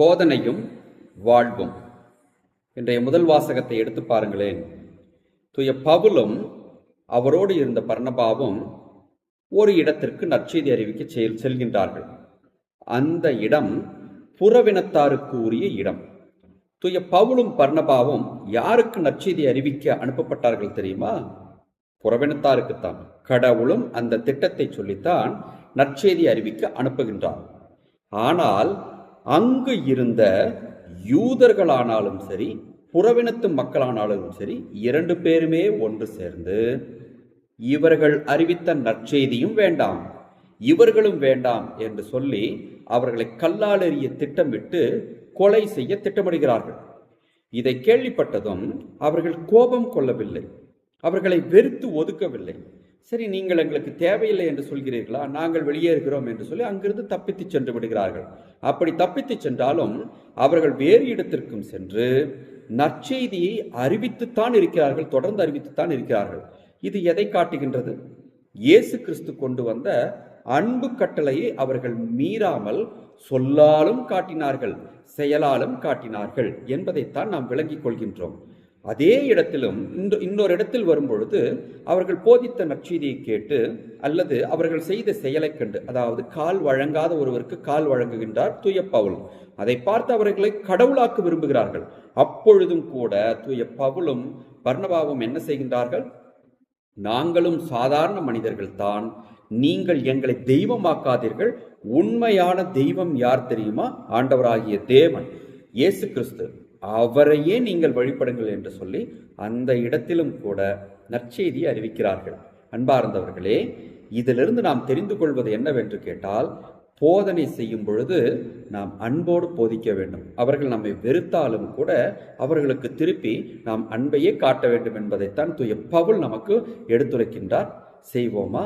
போதனையும் வாழ்வும். இன்றைய முதல் வாசகத்தை எடுத்து பாருங்களேன். துய பவுலும் அவரோடு இருந்த பர்ணபாவும் ஒரு இடத்திற்கு நற்செய்தி அறிவிக்க செல் செல்கின்றார்கள். அந்த இடம் புறவினத்தாருக்கு உரிய இடம். துய பவுலும் பர்ணபாவும் யாருக்கு நற்செய்தி அறிவிக்க அனுப்பப்பட்டார்கள் தெரியுமா? புறவினத்தாருக்குத்தான். கடவுளும் அந்த திட்டத்தை சொல்லித்தான் நற்செய்தி அறிவிக்க அனுப்புகின்றார் ஆனால் அங்கு இருந்த யூதர்களானாலும் சரி புறவினத்து மக்களானாலும் சரி இரண்டு பேருமே ஒன்று சேர்ந்து இவர்கள் அறிவித்த நற்செய்தியும் வேண்டாம் இவர்களும் வேண்டாம் என்று சொல்லி அவர்களை கல்லாலெறிய திட்டமிட்டு கொலை செய்ய திட்டமிடுகிறார்கள். இதை கேள்விப்பட்டதும் அவர்கள் கோபம் கொள்ளவில்லை. அவர்களை வெறுத்து ஒதுக்கவில்லை. சரி நீங்கள் எங்களுக்கு தேவையில்லை என்று சொல்கிறீர்களா? நாங்கள் வெளியேறுகிறோம் என்று சொல்லி அங்கிருந்து தப்பித்து சென்று விடுகிறார்கள். அப்படி தப்பித்து சென்றாலும் அவர்கள் வேறு இடத்திற்கும் சென்று நற்செய்தியை அறிவித்துத்தான் இருக்கிறார்கள் தொடர்ந்து அறிவித்துத்தான் இருக்கிறார்கள். இது எதை காட்டுகின்றது? இயேசு கிறிஸ்து கொண்டு வந்த அன்பு கட்டளையை அவர்கள் மீறாமல் சொல்லாலும் காட்டினார்கள் செயலாலும் காட்டினார்கள் என்பதைத்தான் நாம் விளங்கிக் கொள்கின்றோம். அதே இடத்திலும் இந்த இன்னொரு இடத்தில் வரும்பொழுது அவர்கள் போதித்த நற்செய்தியை கேட்டு அல்லது அவர்கள் செய்த செயலை கண்டு அதாவது கால் வழங்காத ஒருவருக்கு கால் வழங்குகின்றார் தூய பவுல் அதை பார்த்து அவர்களை கடவுளாக்க விரும்புகிறார்கள். அப்பொழுதும் கூட தூய பவுலும் பர்ணபாவும் என்ன செய்கின்றார்கள்? நாங்களும் சாதாரண மனிதர்கள் தான் நீங்கள் எங்களை தெய்வமாக்காதீர்கள். உண்மையான தெய்வம் யார் தெரியுமா? ஆண்டவராகிய தேவன். இயேசு கிறிஸ்து. அவரையே நீங்கள் வழிபடுங்கள் என்று சொல்லி அந்த இடத்திலும் கூட நற்செய்தியை அறிவிக்கிறார்கள். அன்பார்ந்தவர்களே இதிலிருந்து நாம் தெரிந்து கொள்வது என்னவென்று கேட்டால் போதனை செய்யும் பொழுது நாம் அன்போடு போதிக்க வேண்டும். அவர்கள் நம்மை வெறுத்தாலும் கூட அவர்களுக்கு திருப்பி நாம் அன்பையே காட்ட வேண்டும் என்பதைத்தான் தூய பவுல் நமக்கு எடுத்துரைக்கின்றார். செய்வோமா?